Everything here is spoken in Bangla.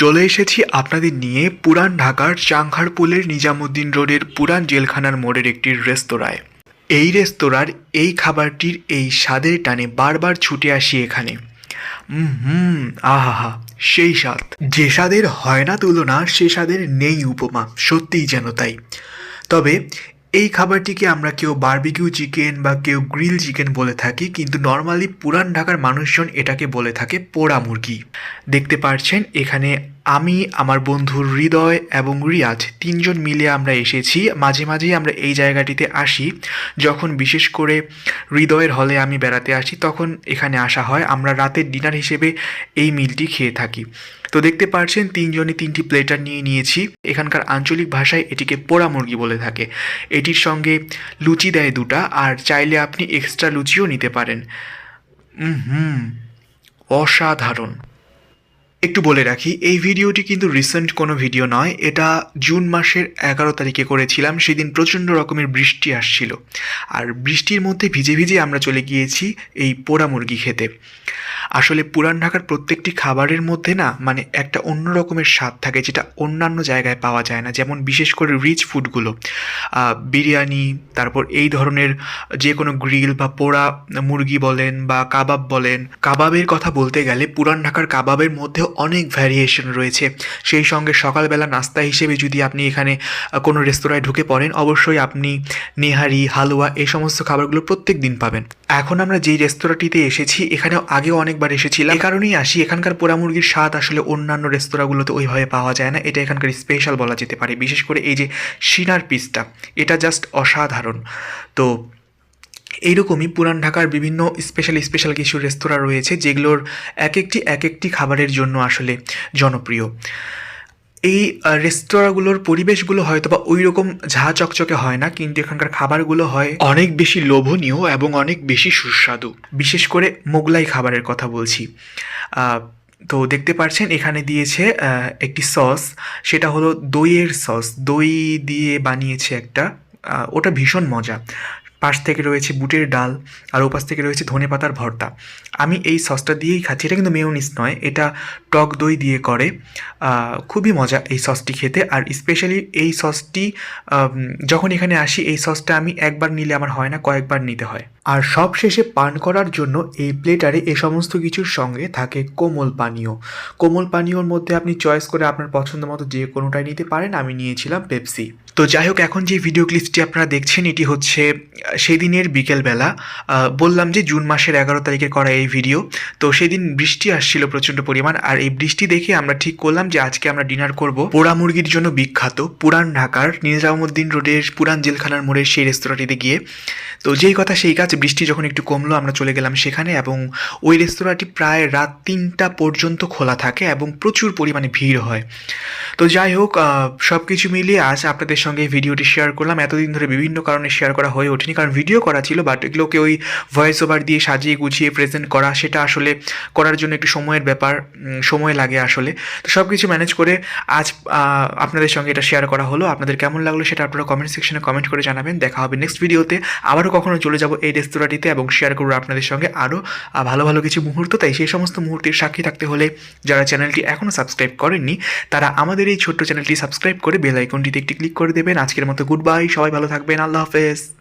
চলে এসেছি আপনাদের নিয়ে পুরান ঢাকার চাংখারপুলের নিজামুদ্দিন রোডের পুরান জেলখানার মোড়ের একটি রেস্তোরাঁয়। এই রেস্তোরাঁর এই খাবারটির এই স্বাদের টানে বারবার ছুটে আসি এখানে। হুম আহা সেই স্বাদ। যে স্বাদের হয় না তুলনা সে স্বাদের নেই উপমা, সত্যিই যেন তাই। তবে এই খাবারটিকে আমরা কেউ বার্বিকিউ চিকেন বা কেউ গ্রিল চিকেন বলে থাকি, কিন্তু নর্মালি পুরান ঢাকার মানুষজন এটাকে বলে থাকে পোড়া মুরগি। দেখতে পাচ্ছেন এখানে আমি, আমার বন্ধুর হৃদয় এবং রিয়াজ তিনজন মিলে আমরা এসেছি। মাঝে মাঝেই আমরা এই জায়গাটিতে আসি। যখন বিশেষ করে হৃদয়ের হলে আমি বেড়াতে আসি, তখন এখানে আসা হয়। আমরা রাতের ডিনার হিসেবে এই মিলটি খেয়ে থাকি। তো দেখতে পাচ্ছেন তিনজনে তিনটি প্লেটার নিয়ে নিয়েছি। এখানকার আঞ্চলিক ভাষায় এটিকে পোড়া মুরগি বলে থাকে। এটির সঙ্গে লুচি দেয় দুটা, আর চাইলে আপনি এক্সট্রা লুচিও নিতে পারেন। হুম, অসাধারণ। একটু বলে রাখি, এই ভিডিওটি কিন্তু রিসেন্ট কোনো ভিডিও নয়। এটা জুন মাসের এগারো তারিখে করেছিলাম, সেদিন প্রচণ্ড রকমের বৃষ্টি আসছিল। আর বৃষ্টির মধ্যে ভিজে ভিজে আমরা চলে গিয়েছি এই পোড়া মুরগি খেতে। আসলে পুরান ঢাকার প্রত্যেকটি খাবারের মধ্যে না মানে একটা অন্য রকমের স্বাদ থাকে যেটা অন্যান্য জায়গায় পাওয়া যায় না। যেমন বিশেষ করে রিচ ফুডগুলো বিরিয়ানি, তারপর এই ধরনের যে কোনো গ্রিল বা পোড়া মুরগি বলেন বা কাবাব বলেন। কাবাবের কথা বলতে গেলে পুরান ঢাকার কাবাবের মধ্যেও অনেক ভ্যারিয়েশন রয়েছে। সেই সঙ্গে সকালবেলা নাস্তা হিসেবে যদি আপনি এখানে কোনো রেস্তোরাঁয় ঢুকে পড়েন, অবশ্যই আপনি নেহারি, হালুয়া এই সমস্ত খাবারগুলো প্রত্যেক দিন পাবেন। এখন আমরা যেই রেস্তোরাঁটিতে এসেছি এখানে আগেও অনেকবার এসেছিলাম। এই কারণেই আসি, এখানকার পোড়া মুরগির স্বাদ আসলে অন্যান্য রেস্তোরাঁগুলোতে ওইভাবে পাওয়া যায় না। এটা এখানকার স্পেশাল বলা যেতে পারে। বিশেষ করে এই যে সিনার পিসটা, এটা জাস্ট অসাধারণ। তো এইরকমই পুরান ঢাকার বিভিন্ন স্পেশাল স্পেশাল কিছু রেস্তোরাঁ রয়েছে যেগুলোর এক একটি এক একটি খাবারের জন্য আসলে জনপ্রিয়। এই রেস্তোরাঁগুলোর পরিবেশগুলো হয়তো বা ওই রকম ঝা চকচকে হয় না, কিন্তু এখানকার খাবারগুলো হয় অনেক বেশি লোভনীয় এবং অনেক বেশি সুস্বাদু। বিশেষ করে মোগলাই খাবারের কথা বলছি। তো দেখতে পাচ্ছেন এখানে দিয়েছে একটি সস সেটা হলো দইয়ের সস দই দিয়ে বানিয়েছে একটা ওটা ভীষণ মজা। পাশ থেকে রয়েছে বুটের ডাল আর ওপাশ থেকে রয়েছে ধনে পাতার ভর্তা। আমি এই সসটা দিয়েই খাচ্ছি, এটা কিন্তু মেয়নিস নয়, এটা টক দই দিয়ে করে। খুবই মজা এই সসটি খেতে আর স্পেশালি এই সসটি যখন এখানে আসি, এই সসটা আমি একবার নিলে আমার হয় না, কয়েকবার নিতে হয়। আর সব শেষে পান করার জন্য এই প্লেটারে এ সমস্ত কিছুর সঙ্গে থাকে কোমল পানীয়। কোমল পানীয়র মধ্যে আপনি চয়েস করে আপনার পছন্দ মতো যে কোনোটাই নিতে পারেন, আমি নিয়েছিলাম পেপসি। তো যাই হোক, এখন যে ভিডিও ক্লিপসটি আপনারা দেখছেন, এটি হচ্ছে সেদিনের বিকেলবেলা। বললাম যে জুন মাসের এগারো তারিখে করা এই ভিডিও তো সেদিন বৃষ্টি আসছিল প্রচণ্ড পরিমাণ, আর এই বৃষ্টি দেখে আমরা ঠিক করলাম যে আজকে আমরা ডিনার করব পোড়া মুরগির জন্য বিখ্যাত পুরান ঢাকার নিজামুদ্দিন রোডের পুরান জেলখানার মোড়ের সেই রেস্তোরাঁটিতে গিয়ে। তো যেই কথা সেই কাজ বৃষ্টি যখন একটু কমলো, আমরা চলে গেলাম সেখানে এবং ওই রেস্তোরাঁটি প্রায় রাত তিনটা পর্যন্ত খোলা থাকে এবং প্রচুর পরিমাণে ভিড় হয়। তো যাই হোক সব কিছু মিলিয়ে আজ আপনাদের সঙ্গে ভিডিওটি শেয়ার করলাম। এতদিন ধরে বিভিন্ন কারণে শেয়ার করা হয়ে ওঠেনি, কারণ ভিডিও করা ছিল বাট এগুলোকে ওই ভয়েস ওভার দিয়ে সাজিয়ে গুছিয়ে প্রেজেন্ট করা, সেটা আসলে করার জন্য একটু সময়ের ব্যাপার সময় লাগে আসলে। তো সব কিছু ম্যানেজ করে আজ আপনাদের সঙ্গে এটা শেয়ার করা হলো। আপনাদের কেমন লাগল সেটা আপনারা কমেন্ট সেকশনে কমেন্ট করে জানাবেন। দেখা হবে নেক্সট ভিডিওতে আবারও কখনো চলে যাব এই রেস্তোরাঁটিতে এবং শেয়ার করব আপনাদের সঙ্গে আরও ভালো ভালো কিছু মুহূর্ত। তাই সেই সমস্ত মুহূর্তের সাক্ষী থাকতে হলে যারা চ্যানেলটি এখনও সাবস্ক্রাইব করেননি, তারা আমাদের এই ছোট্ট চ্যানেলটি সাবস্ক্রাইব করে বেল আইকনটিতে একটি ক্লিক করে দেবেন। আজকের মতো গুড বাই সবাই ভালো থাকবেন, আল্লাহ হাফেজ।